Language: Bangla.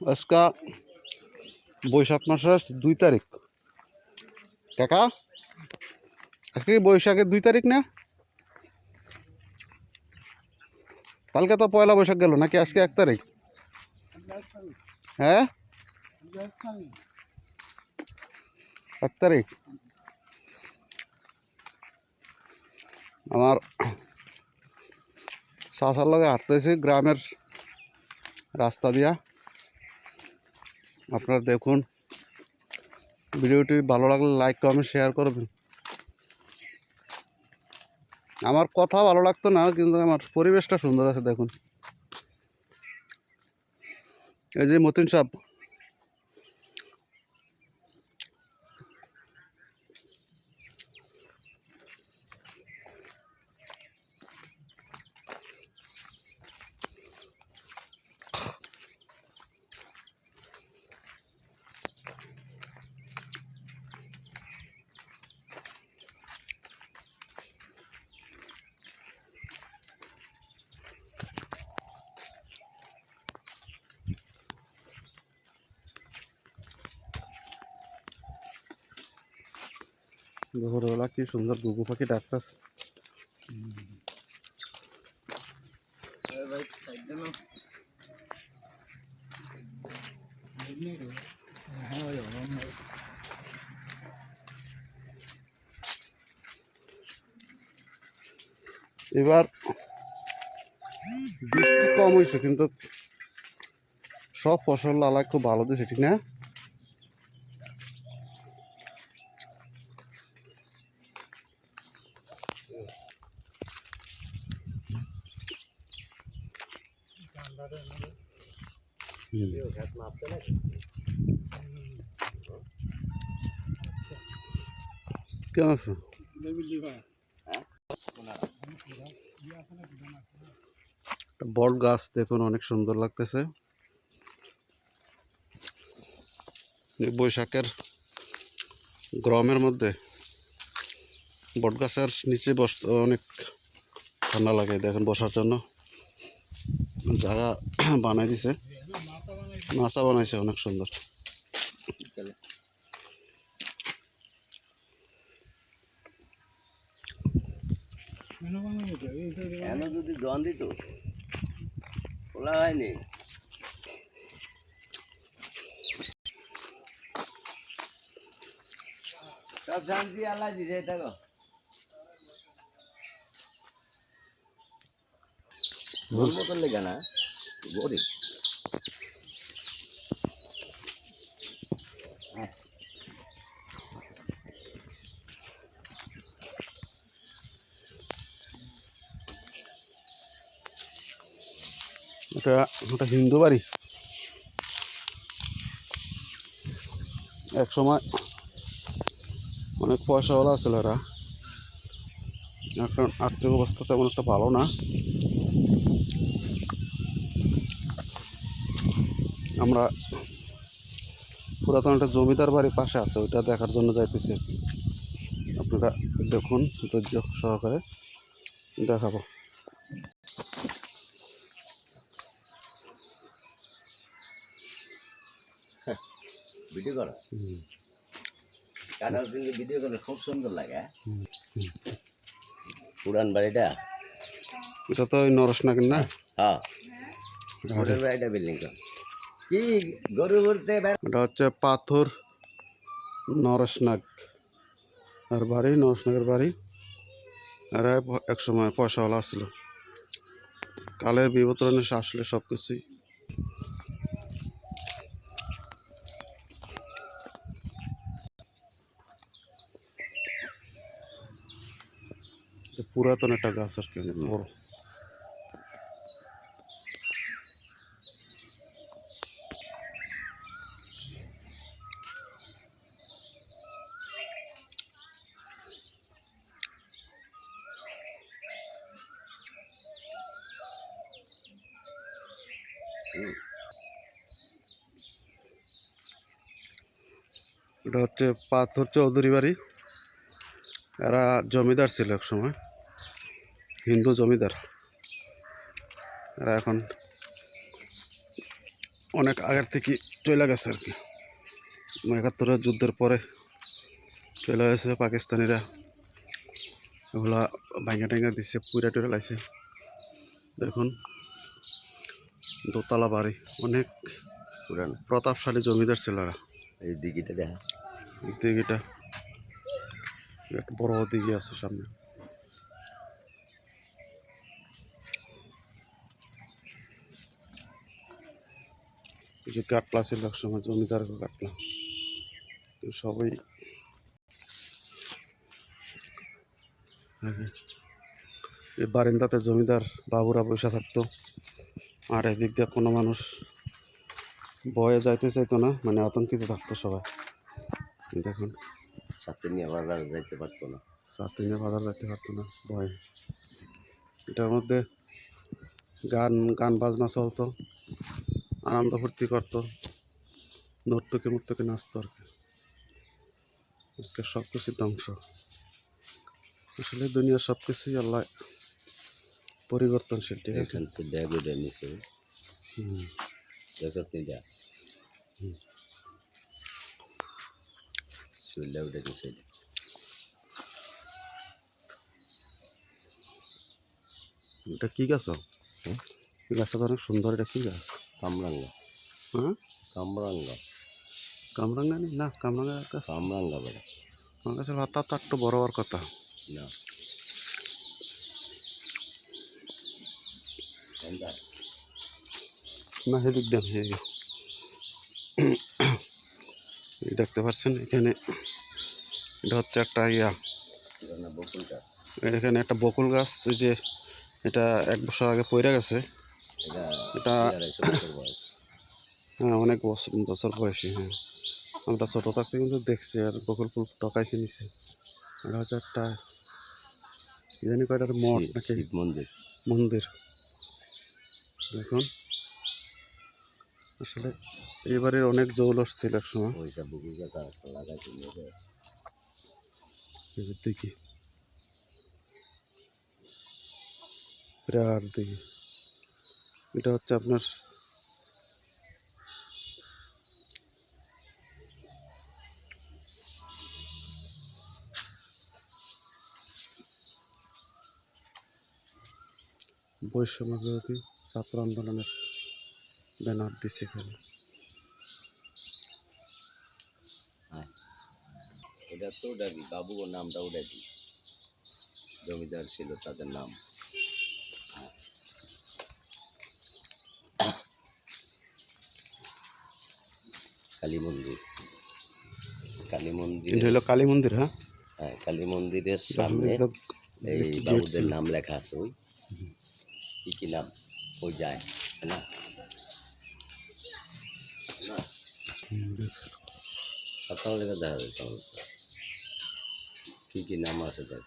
আজকা বৈশাখ মাসের দুই তারিখ। কাকা আজকে কি বৈশাখের দুই তারিখ না? কালকে তো পয়লা বৈশাখ গেল নাকি আজকে এক তারিখ? হ্যাঁ? এক তারিখ। আমার শাসার লগে হাঁটতেছি গ্রামের রাস্তা দিয়া। আপনারা দেখুন। ভিডিওটি ভালো লাগলে লাইক কমেন্ট শেয়ার করবেন। আমার কথা ভালো লাগতো না, কিন্তু আমার পরিবেশটা সুন্দর আছে, দেখুন। এই যে মতিন সাহেব দুপুরবেলা কি সুন্দর গুগু পাখি ডাকতেছে। এবার বৃষ্টি কম হয়েছে কিন্তু সব ফসল আলাদা খুব ভালো দিয়েছে ঠিক না? বট গাছ দেখুন, অনেক সুন্দর লাগতেছে। বৈশাখের গরমের মধ্যে বট গাছের নিচে বসতে অনেক ঠান্ডা লাগে, দেখেন বসার জন্য। জায়গা বানাই দিছে। মাছা বানাইছে, অনেক সুন্দর। এনে যদি জন দিত, খোলা হয়নি। সব শান্তি আল্লাহ দিছে দেখো। মতন লেগে না গরিব হিন্দু বাড়ি। এক সময় অনেক পয়সাওয়ালা এরা এখন আর্থিক অবস্থা তেমন একটা ভালো না। আমরা পুরাতন একটা জমিদার বাড়ি পাশে আছে ওইটা দেখার জন্য যাইতেছি আর কি। আপনারা দেখুন ধৈর্য সহকারে দেখাবো। ভিডিও করো। কাটার কিন্তু ভিডিও করলে খুব সুন্দর লাগে হ্যাঁ? পুরান বাড়িটা? এটা তো ওই নরসনাগিন না? হ্যাঁ। পুরান বাড়িটা বিল্ডিং এটা হচ্ছে পাথর, নরসনাগ। আর বাড়ি, নরসনাগের বাড়ি। আর এক সময় পয়সাওয়ালা আসলো কালের বিবর্তনে আসলে সব কিছুই পুরাতন একটা গাছ আর কি, বড়। এটা হচ্ছে পাথর চৌধুরী বাড়ি। এরা জমিদার ছিল এক সময়, হিন্দু জমিদার। এরা এখন অনেক আগের থেকে চলে গেছে আর কি। একাত্তরের যুদ্ধের পরে চলে গেছে পাকিস্তানিরা। এগুলা ভাঙা টাঙ্গা দিচ্ছে পুরা টুরে লাগছে দেখুন। দোতলা বাড়ি। অনেক পুরানো। প্রতাপশালী জমিদার ছিল এরা এই দিঘিটা দেখা। দিঘিটা। একটা বড় দিঘি আছে সামনে। এই যে কাটলা ছিল সময় জমিদার কাটলা। সবই এই বারিন্দাতে জমিদার বাবুরা বসে থাকতো। আর এদিক দিয়ে কোনো মানুষ বয়ে যাইতে চাইতো না মানে আতঙ্কিত থাকতো সবাই। দেখুন। সাথে নিয়ে বাজার যাইতে পারতো না। সাত দিনে বাজার যেতে পারতো না ভয় এটার মধ্যে গান গান বাজনা চলতো আনন্দ ফুর্তি করতো নর্তকে মুর্তকে নাচতো আর কি। আজকে সব কিছু ধ্বংস। আসলে দুনিয়ার সব কিছুই আল্লাহ পরিবর্তনশীল ঠিক আছে? এখান থেকে ব্যাগ উঠে নিচে হুম। দেখো তুই যা চুলটা উঠে নিচে এটা কি গাছ? হুম? এই গাছটা তো অনেক সুন্দর এটা কি গাছ? কামরাঙ্গা। হ্যাঁ কামরাঙ্গা। কামরাঙ্গা নেই? না কামরাঙ্গা গাছ। কামরাঙ্গা বেড়া আমার কাছে ভাতা তো একটু বড় হওয়ার কথা। না। না সেদিক যে। দেখতে পাচ্ছেন এখানে এটা হচ্ছে একটা ইয়া। এখানে একটা বকুল গাছ যে এটা এক বছর আগে পড়ে গেছে। এটা হ্যাঁ অনেক বছর বছর বয়সী হ্যাঁ। আমরা ছোটো থাকতে কিন্তু দেখছি আর বকুল ফুল টকাইছে নিছে এটা হচ্ছে একটা জানি কয়টা মঠ নাকি? মন্দির। মন্দির। দেখুন। আসলে এবারে অনেক জৌলস ছিল এক সময় দেখি। বিরাট দেখি। এটা হচ্ছে আপনার বৈষম্য বিরোধী ছাত্র আন্দোলনের ব্যানার দিচ্ছে এখানে। হ্যাঁ। এটা তো ডাকি বাবু ওর নামটা ওটা জমিদার ছিল তাদের নাম। হ্যাঁ। কালী মন্দির। কালী মন্দির এটা হলো কালী মন্দির হ্যাঁ? হ্যাঁ কালী মন্দিরের সামনে এই বাবুদের নাম লেখা আছে ওই। কি কি নাম? ওই যায় তাই না না হুম, দেখছি। আপনার লেখা দেখা যাচ্ছে আমার। কি কি নাম আছে দেখ